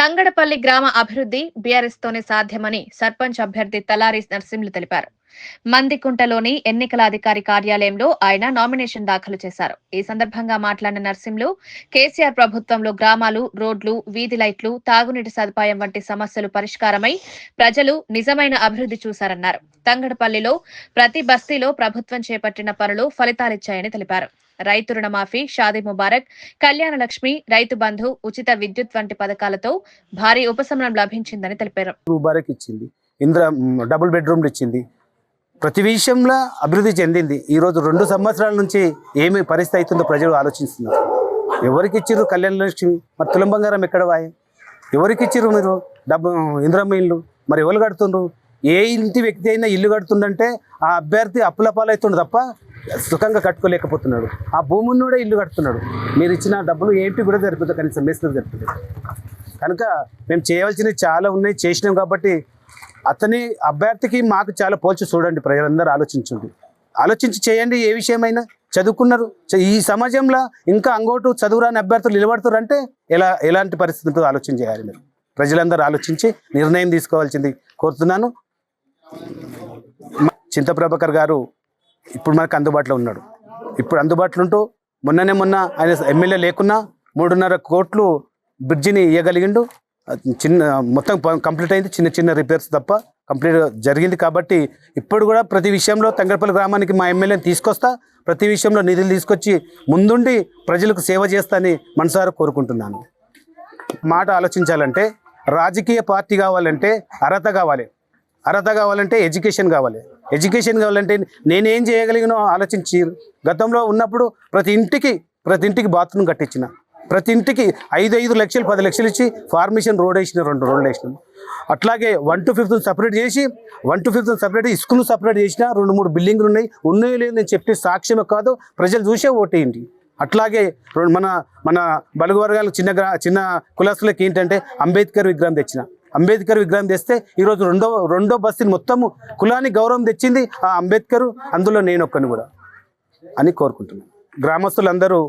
తంగడపల్లి గ్రామ అభివృద్ధి బీఆర్ఎస్ తోనే సాధ్యమని సర్పంచ్ అభ్యర్థి తలారి నర్సింహులు తెలిపారు. మందికుంటలోని ఎన్నికల అధికారి కార్యాలయంలో ఆయన నామినేషన్ దాఖలు చేశారు. ఈ సందర్భంగా మాట్లాడిన నర్సింహులు కేసీఆర్ ప్రభుత్వంలో గ్రామాలు రోడ్లు వీధి లైట్లు తాగునీటి సదుపాయం వంటి సమస్యలు పరిష్కారమై ప్రజలు నిజమైన అభివృద్ధి చూశారన్నారు. తంగడపల్లిలో ప్రతి బస్తీలో ప్రభుత్వం చేపట్టిన పనులు ఫలితాలిచ్చాయని తెలిపారు. రైతు రుణమాఫీ షాదీ ముబారక్ కళ్యాణ లక్ష్మి రైతు బంధు ఉచిత విద్యుత్ వంటి పథకాలతో భారీ ఉపశమనం లభించిందని తెలిపారు. ముబారక్ ఇచ్చింది. ఇంద్ర డబుల్ బెడ్రూమ్లు ఇచ్చింది. ప్రతి విషయంలో అభివృద్ధి చెందింది. ఈరోజు రెండు సంవత్సరాల నుంచి ఏమి పరిస్థితి అవుతుందో ప్రజలు ఆలోచిస్తున్నారు. ఎవరికి ఇచ్చిర్రు కళ్యాణ లక్ష్మి? మరి తులం బంగారం ఎక్కడ వాయి? ఎవరికి ఇచ్చిర్రు మీరు డబ్బు ఇంద్రమ్మ ఇల్లు? మరి ఎవరు కడుతుండ్రు? ఏ ఇంటి వ్యక్తి అయినా ఇల్లు కడుతుందంటే ఆ అభ్యర్థి అప్పుల పాలవుతుండు తప్ప సుఖంగా కట్టుకోలేకపోతున్నాడు. ఆ భూమిని కూడా ఇల్లు కడుతున్నాడు. మీరు ఇచ్చిన డబ్బులు ఏంటి కూడా జరుపుతుంది కనీసం మేస్త్రి జరుపుతుంది కనుక మేము చేయవలసినవి చాలా ఉన్నాయి చేసినాం కాబట్టి అతని అభ్యర్థికి మాకు చాలా పోల్చి చూడండి ప్రజలందరూ ఆలోచించండి. ఆలోచించి చేయండి ఏ విషయమైనా చదువుకున్నారు. చ- ఈ సమాజంలో ఇంకా అంగోటు చదువురాని అభ్యర్థులు నిలబడుతారంటే ఎలా ఎలాంటి పరిస్థితి ఉంటుందో ఆలోచన చేయాలి మీరు. ప్రజలందరూ ఆలోచించి నిర్ణయం తీసుకోవాల్సింది కోరుతున్నాను. చింతప్రభాకర్ గారు ఇప్పుడు మనకు అందుబాటులో ఉన్నాడు. ఇప్పుడు అందుబాటులో ఉంటూ మొన్ననే మొన్న ఆయన ఎమ్మెల్యే లేకున్నా మూడున్నర కోట్లు బ్రిడ్జిని ఇవ్వగలిగిండు చిన్న మొత్తం కంప్లీట్ అయింది. చిన్న చిన్న రిపేర్స్ తప్ప కంప్లీట్ జరిగింది కాబట్టి ఇప్పుడు కూడా ప్రతి విషయంలో తంగడపల్లి గ్రామానికి మా ఎమ్మెల్యేని తీసుకొస్తా ప్రతి విషయంలో నిధులు తీసుకొచ్చి ముందుండి ప్రజలకు సేవ చేస్తానని మనసారా కోరుకుంటున్నాను. మాట ఆలోచించాలంటే రాజకీయ పార్టీ కావాలంటే అర్హత కావాలి. అర్హత కావాలంటే ఎడ్యుకేషన్ కావాలి. ఎడ్యుకేషన్ కావాలంటే నేనేం చేయగలిగినో ఆలోచించి గతంలో ఉన్నప్పుడు ప్రతి ఇంటికి ప్రతి ఇంటికి బాత్రూమ్ కట్టించిన. ప్రతి ఇంటికి ఐదు ఐదు లక్షలు పది లక్షలు ఇచ్చి ఫార్మేషన్ రోడ్ వేసిన రెండు రోడ్లు వేసిన అట్లాగే వన్ టు ఫిఫ్త్ సపరేట్ చేసి one to fifth separate school separate చేసిన రెండు మూడు బిల్డింగ్లు ఉన్నాయి. ఉన్నాయో లేదు నేను చెప్పే సాక్ష్యమే కాదు ప్రజలు చూసే ఓటేయండి. అట్లాగే రెండు మన మన బలుగు వర్గాలు చిన్న గ్రా చిన్న కులస్తులకి ఏంటంటే అంబేద్కర్ విగ్రహం తెచ్చిన. అంబేద్కర్ విగ్రహం తెస్తే ఈరోజు రెండో రెండో బస్తీని మొత్తము కులానికి గౌరవం తెచ్చింది ఆ అంబేద్కర్. అందులో నేను ఒక్కని కూడా అని కోరుకుంటున్నాను. గ్రామస్తులందరూ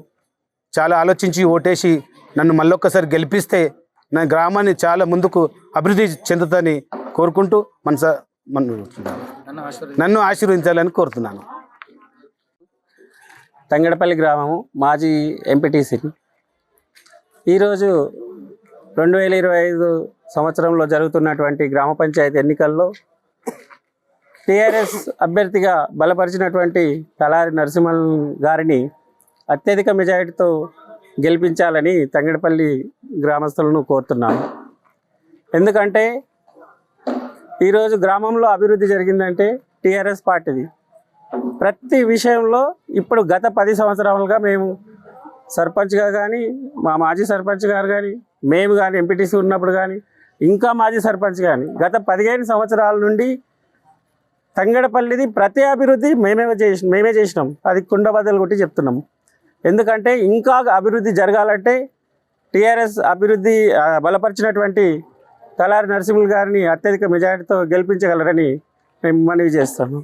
చాలా ఆలోచించి ఓటేసి నన్ను మళ్ళొక్కసారి గెలిపిస్తే నా గ్రామాన్ని చాలా ముందుకు అభివృద్ధి చెందుతుందని కోరుకుంటూ మనస మన నన్ను ఆశీర్వదించాలని కోరుతున్నాను. తంగడపల్లి గ్రామము మాజీ ఎంపీటీసీని. ఈరోజు రెండు వేల ఇరవై ఐదు సంవత్సరంలో జరుగుతున్నటువంటి గ్రామ పంచాయతీ ఎన్నికల్లో టీఆర్ఎస్ అభ్యర్థిగా బలపరిచినటువంటి తలారి నరసింహన్ గారిని అత్యధిక మెజారిటీతో గెలిపించాలని తంగడపల్లి గ్రామస్తులను కోరుతున్నాను. ఎందుకంటే ఈరోజు గ్రామంలో అభివృద్ధి జరిగిందంటే టీఆర్ఎస్ పార్టీది. ప్రతి విషయంలో ఇప్పుడు గత పది సంవత్సరాలుగా మేము సర్పంచ్గా కానీ మా మాజీ సర్పంచ్ గారు కానీ మేము కానీ ఎంపీటీసీ ఉన్నప్పుడు కానీ ఇంకా మాజీ సర్పంచ్ కానీ గత పదిహేను సంవత్సరాల నుండి తంగడపల్లిది ప్రతి అభివృద్ధి మేమే చేసి మేమే చేసినాం. అది కుండబద్దలు కొట్టి చెప్తున్నాం. ఎందుకంటే ఇంకా అభివృద్ధి జరగాలంటే టీఆర్ఎస్ అభివృద్ధి బలపరిచినటువంటి తలారి నరసింహులు గారిని అత్యధిక మెజారిటీతో గెలిపించగలరని మేము మనవి చేస్తాము.